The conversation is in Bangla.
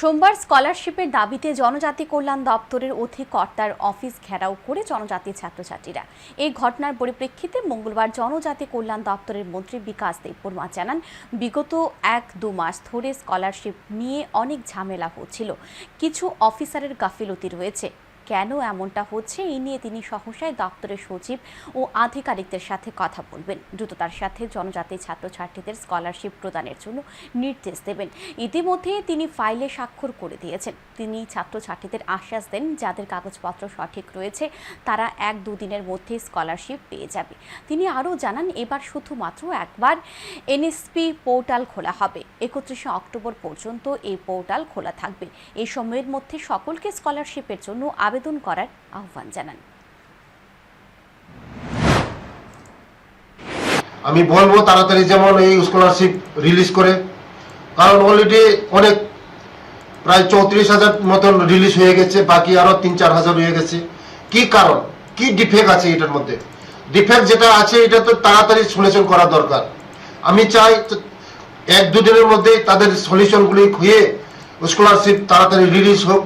সোমবার স্কলারশিপের দাবিতে জনজাতি কল্যাণ দপ্তরের অধিকর্তার অফিস ঘেরাও করে জনজাতি ছাত্রছাত্রীরা। এই ঘটনার পরিপ্রেক্ষিতে মঙ্গলবার জনজাতি কল্যাণ দপ্তরের মন্ত্রী বিকাশ দেববর্মা জানান, বিগত এক দু মাস ধরে স্কলারশিপ নিয়ে অনেক ঝামেলা হচ্ছিল। কিছু অফিসারের গাফিলতি রয়েছে। কেন এমনটা হচ্ছে, এই নিয়ে তিনি সহসায় দপ্তরের সচিব ও আধিকারিকদের সাথে কথা বলবেন। দ্রুততার সাথে জনজাতি ছাত্রছাত্রীদের স্কলারশিপ প্রদানের জন্য নির্দেশ দেবেন। ইতিমধ্যে তিনি ফাইলে স্বাক্ষর করে দিয়েছেন। তিনি ছাত্রছাত্রীদের আশ্বাস দেন, যাদের কাগজপত্র সঠিক রয়েছে, তারা এক দুদিনের মধ্যে স্কলারশিপ পেয়ে যাবে। তিনি আরও জানান, এবার শুধুমাত্র একবার এনএসপি পোর্টাল খোলা হবে। একত্রিশে অক্টোবর পর্যন্ত এই পোর্টাল খোলা থাকবে। এই সময়ের মধ্যে সকলকে স্কলারশিপের জন্য আবেদন করার আহ্বান জানান। আমি বলব তাড়াতাড়ি যেমন এই স্কলারশিপ রিলিজ করে, কারণ অলরেডি অনেক প্রায় চৌত্রিশ হাজার মতন রিলিজ হয়ে গেছে, বাকি আরও তিন চার হাজার হয়ে গেছে। কি কারণ? কি ডিফেক্ট আছে এটার মধ্যে? ডিফেক্ট যেটা আছে, এটা তো তাড়াতাড়ি সলিউশন করা দরকার। আমি চাই এক দুদিনের মধ্যেই তাদের সলিউশনগুলি হয়ে স্কলারশিপ তাড়াতাড়ি রিলিজ হোক।